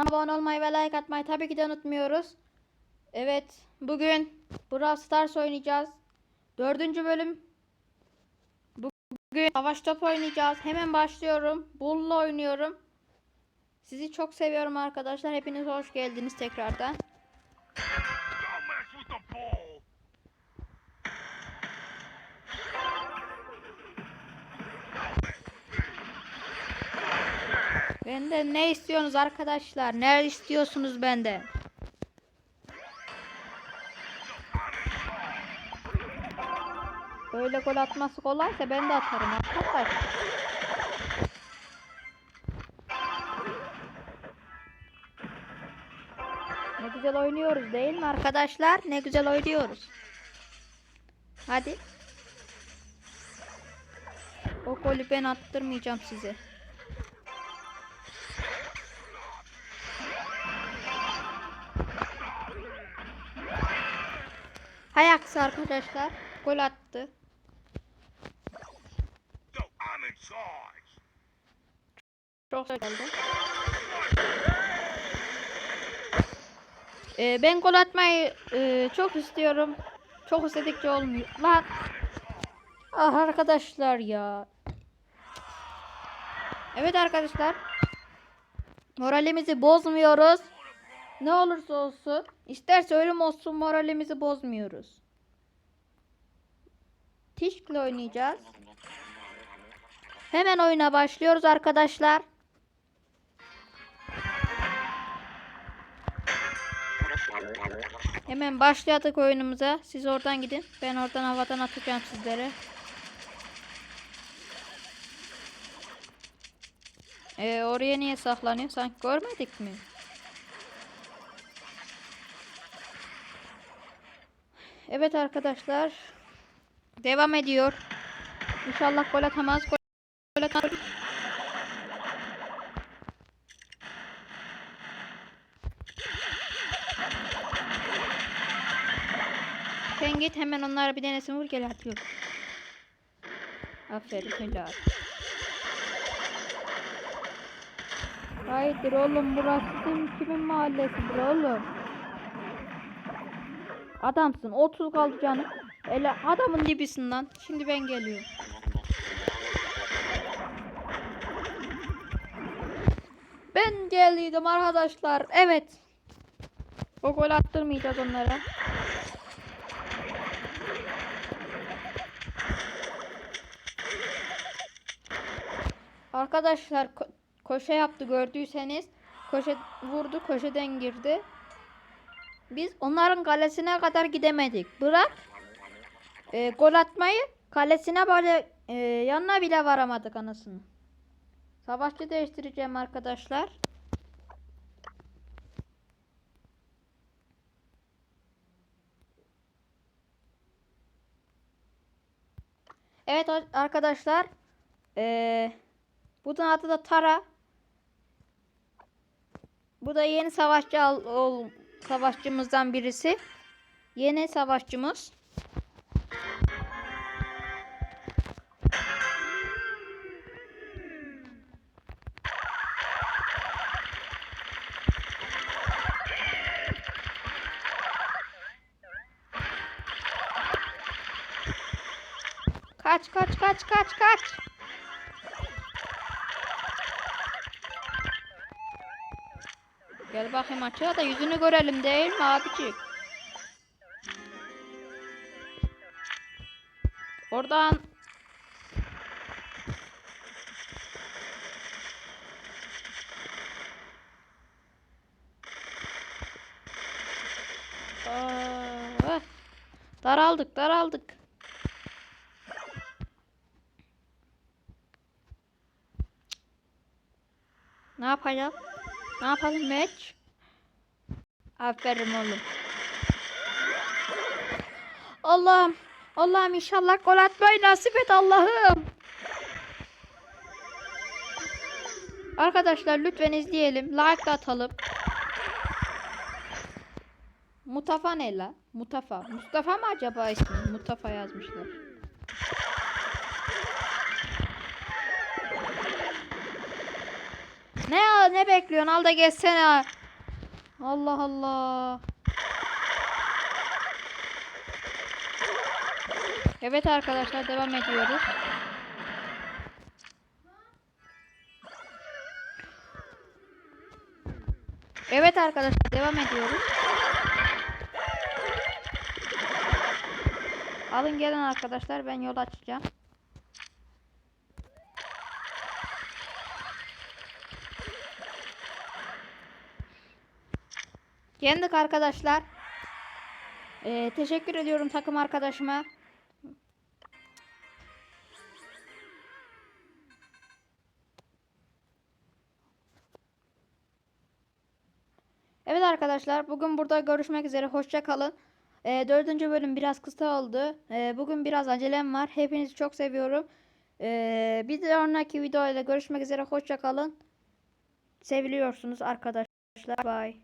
abone olmayı ve like atmayı tabii ki de unutmuyoruz. Evet bugün Brawl Stars oynayacağız. Dördüncü bölüm. Bugün savaş top oynayacağız. Hemen başlıyorum. Bull'la oynuyorum. Sizi çok seviyorum arkadaşlar. Hepiniz hoş geldiniz tekrardan. Benden ne istiyorsunuz arkadaşlar? Ne istiyorsunuz benden? Öyle gol atması kolaysa ben de atarım arkadaşlar. Ne güzel oynuyoruz değil mi arkadaşlar? Ne güzel oynuyoruz. Hadi. O golü ben attırmayacağım size. Aksi arkadaşlar. Gol attı. Çok geldi. Ee, ben gol atmayı e, çok istiyorum. Çok istedikçe olmuyor. Lan. Ah arkadaşlar ya. Evet arkadaşlar. Moralimizi bozmuyoruz. Ne olursa olsun. İsterse ölüm olsun moralimizi bozmuyoruz. Tişkle oynayacağız. Hemen oyuna başlıyoruz arkadaşlar. Hemen başladık oyunumuza. Siz oradan gidin. Ben oradan havadan atacağım sizlere. Ee, oraya niye saklanıyor? Sanki görmedik mi? Evet arkadaşlar. Devam ediyor. İnşallah gol atamaz. Gol, gol atamaz. Sen git hemen onlara bir denesin vur gel atıyor. Aferin helal. Haydi oğlum burası kim, kimin mahallesidir oğlum? Adamsın 30 kaldı canım. Ele adamın dibisin lan. Şimdi ben geliyorum. Ben geldim arkadaşlar. Evet. O gol attırmayacağız onlara. Arkadaşlar ko- koşu yaptı gördüyseniz. Koşe vurdu köşeden girdi. Biz onların kalesine kadar gidemedik. Bırak e, gol atmayı kalesine böyle e, yanına bile varamadık anasını. Savaşçı değiştireceğim arkadaşlar. Evet arkadaşlar. E, bunun adı da Tara. Bu da yeni savaşçı al, ol, savaşçımızdan birisi. Yeni savaşçımız. Kaç kaç kaç kaç kaç. Gel bakayım açığa da yüzünü görelim değil mi abicik? Oradan Aa, daraldık daraldık. Ne yapacağım? Ne yapalım meç? Aferin oğlum. Allah'ım. Allah'ım inşallah gol atmayı nasip et Allah'ım. Arkadaşlar lütfen izleyelim. Like atalım. Mutafa ne la? Mutafa. Mustafa mı acaba ismi? Mutafa yazmışlar. Ne ne bekliyorsun? Al da geçsene. Allah Allah. Evet arkadaşlar devam ediyoruz. Evet arkadaşlar devam ediyoruz. Alın gelin arkadaşlar ben yol açacağım. Yendik arkadaşlar. Ee, teşekkür ediyorum takım arkadaşıma. Evet arkadaşlar bugün burada görüşmek üzere. Hoşça kalın. Ee, dördüncü bölüm biraz kısa oldu. Ee, bugün biraz acelem var. Hepinizi çok seviyorum. Ee, bir sonraki videoyla görüşmek üzere. Hoşça kalın. Seviliyorsunuz arkadaşlar. Bye.